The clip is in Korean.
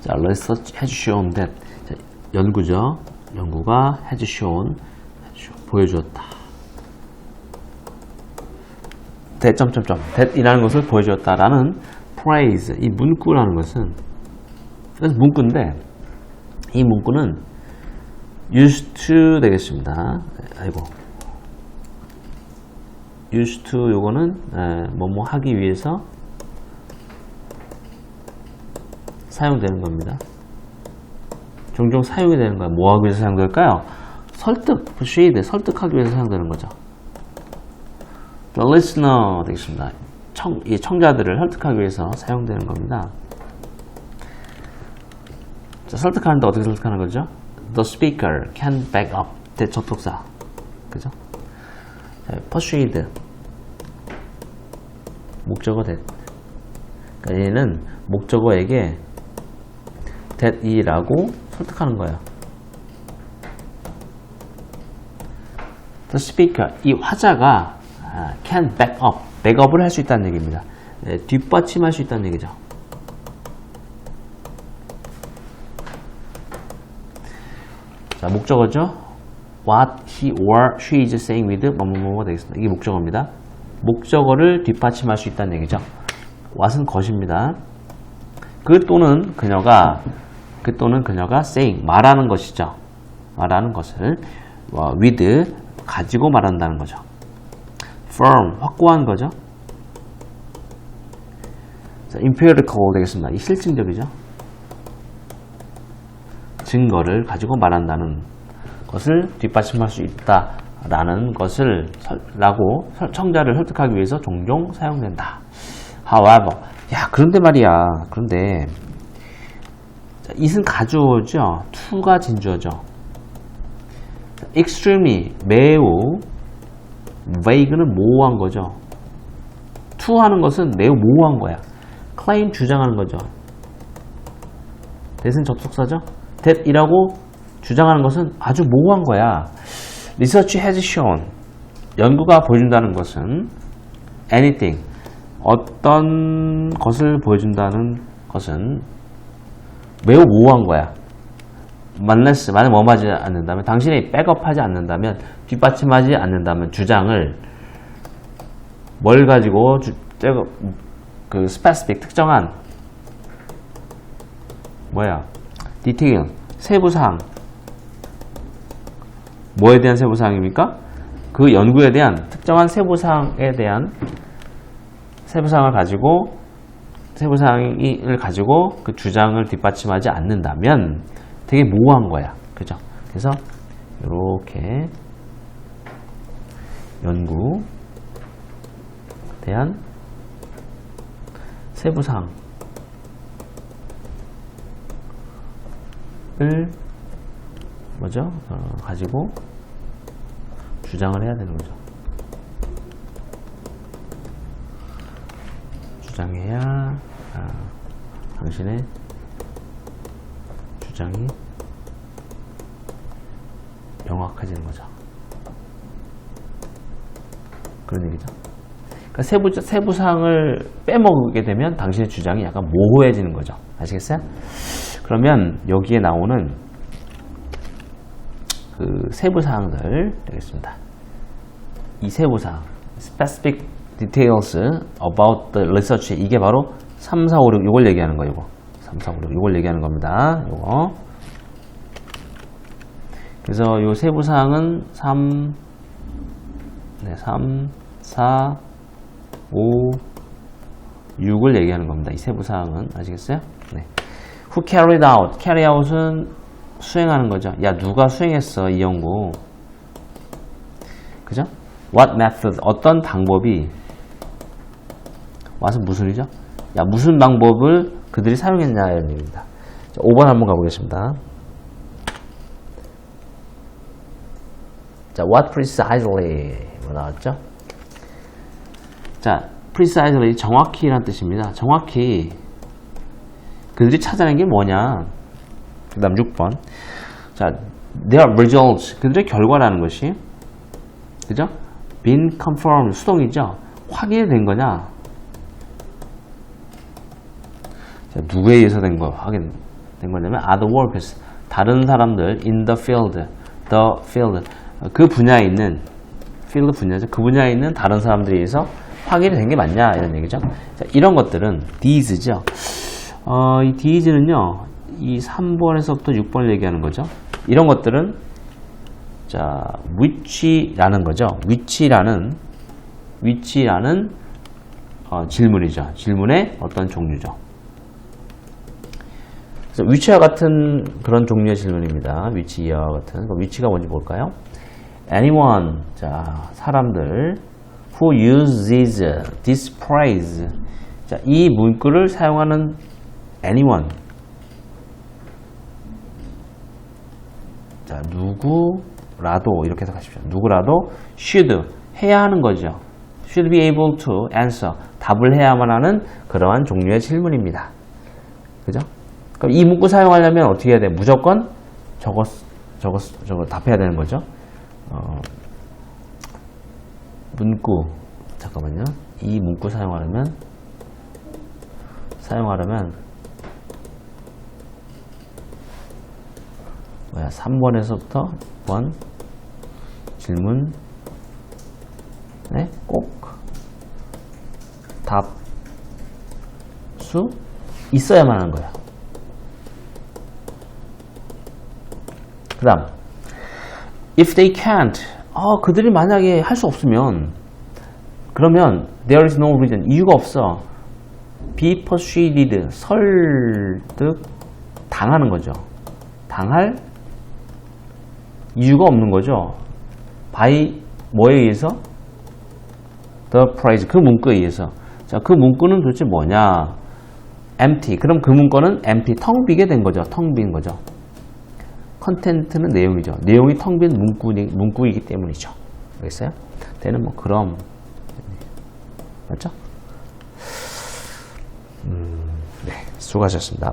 자, research has that. 자, 연구죠. 연구가 shown, 보여주었다. that 점점점 that이라는 것을 보여주었다라는 phrase 이 문구라는 것은 그래서 문구인데 이 문구는 used to 되겠습니다. 아이고 used to 요거는 에, 뭐뭐 하기 위해서 사용되는 겁니다. 종종 사용이 되는 거야. 뭐 하기 위해서 사용될까요? 설득, persuade, 설득하기 위해서 사용되는 거죠. The listener 되겠습니다. 청, 이 청자들을 설득하기 위해서 사용되는 겁니다. 자, 설득하는데 어떻게 설득하는 거죠? The speaker can back up. 대접속사. 그죠? 자, persuade. 목적어 that. 그러니까 얘는 목적어에게 that이라고 설득하는 거예요. The speaker, 이 화자가 아, can back up, 백업을 할 수 있다는 얘기입니다. 네, 뒷받침할 수 있다는 얘기죠. 자, 목적어죠. What he or she is saying with 뭐뭐뭐 되겠습니다. 이게 목적어입니다. 목적어를 뒷받침할 수 있다는 얘기죠. what은 것입니다. 그 또는 그녀가 그 또는 그녀가 saying 말하는 것이죠. 말하는 것을 어, with 가지고 말한다는 거죠. firm 확고한 거죠. 자, empirical 되겠습니다. 이 실증적이죠. 증거를 가지고 말한다는 것을 뒷받침할 수 있다 라는 것을 설- 라고 설- 청자를 설득하기 위해서 종종 사용된다. However, 야 그런데 말이야. 그런데 자, it은 가주어죠. to가 진주어죠. 자, extremely 매우 vague는 모호한 거죠. to 하는 것은 매우 모호한 거야. claim 주장하는 거죠. that은 접속사죠. that이라고 주장하는 것은 아주 모호한 거야. Research has shown 연구가 보여준다는 것은 anything 어떤 것을 보여준다는 것은 매우 모호한 거야. 만났어. 만약 뭐 하지 않는다면, 당신이 백업하지 않는다면, 뒷받침하지 않는다면, 주장을 뭘 가지고 주, 저, 그 specific 특정한 뭐야? 디테일 세부사항 뭐에 대한 세부사항입니까? 그 연구에 대한 특정한 세부사항에 대한 세부사항을 가지고 세부사항을 가지고 그 주장을 뒷받침하지 않는다면 되게 모호한 거야. 그죠? 그래서 이렇게 연구 대한 세부사항을 뭐죠? 어, 가지고 주장을 해야 되는 거죠. 주장해야 아, 당신의 주장이 명확해지는 거죠. 그런 얘기죠. 그러니까 세부, 세부사항을 빼먹게 되면 당신의 주장이 약간 모호해지는 거죠. 아시겠어요? 그러면 여기에 나오는 그 세부사항들 되겠습니다. 이 세부사항, specific details about the research 이게 바로 3, 4, 5, 6 이걸 얘기하는 거예요. 이거. 3, 4, 5, 6 이걸 얘기하는 겁니다. 이거. 그래서 이 세부 사항은 3, 네, 3, 4, 5, 6을 얘기하는 겁니다. 이 세부 사항은 아시겠어요? 네. Who carried out? carry out은 수행하는 거죠. 야 누가 수행했어 이 연구. 그죠? What method? 어떤 방법이 와서 무슨이죠? 야 무슨 방법을 그들이 사용했냐는 얘기입니다. 자, 5번 한번 가보겠습니다. 자, what precisely 뭐 나왔죠? 자, precisely 정확히란 뜻입니다. 정확히 그들이 찾아낸 게 뭐냐? 그 다음 6번. 자, their results. 그들의 결과라는 것이, 그죠? been confirmed. 수동이죠? 확인된 거냐? 자, 누구에 의해서 된 거야? 확인. 된 거냐면 other workers 다른 사람들 in the field the field. 어, 그 분야에 있는 field 분야죠. 그 분야에 있는 다른 사람들에 의해서 확인이 된 게 맞냐 이런 얘기죠. 자, 이런 것들은 these죠. 어, 이 these는요 이 3번에서부터 6번을 얘기하는 거죠. 이런 것들은 자 which라는 거죠. which라는 which라는 어, 질문이죠. 질문의 어떤 종류죠 위치와 같은 그런 종류의 질문입니다. 위치와 같은. 그럼 위치가 뭔지 볼까요? Anyone, 자, 사람들 who uses this phrase. 자, 이 문구를 사용하는 anyone. 자, 누구라도 이렇게 해석하십시오. 누구라도 should 해야 하는 거죠. should be able to answer 답을 해야만 하는 그러한 종류의 질문입니다. 그죠? 그럼 이 문구 사용하려면 어떻게 해야 돼? 무조건 저거, 저거, 저거 답해야 되는 거죠. 어, 문구, 잠깐만요. 이 문구 사용하려면, 사용하려면, 뭐야, 3번에서부터 1번 질문, 네, 꼭 답, 수 있어야만 하는 거예 그 다음 if they can't 어, 그들이 만약에 할 수 없으면 그러면 there is no reason 이유가 없어. be persuaded 설득 당하는 거죠. 당할 이유가 없는 거죠. by 뭐에 의해서? the price 그 문구에 의해서. 자그 문구는 도대체 뭐냐? empty. 그럼 그 문구는 empty 텅 비게 된 거죠. 텅 빈 거죠 컨텐트는 내용이죠. 내용이 텅 빈 문구, 문구이기 때문이죠. 알겠어요? 때는 뭐 그럼 맞죠? 음, 네, 수고하셨습니다.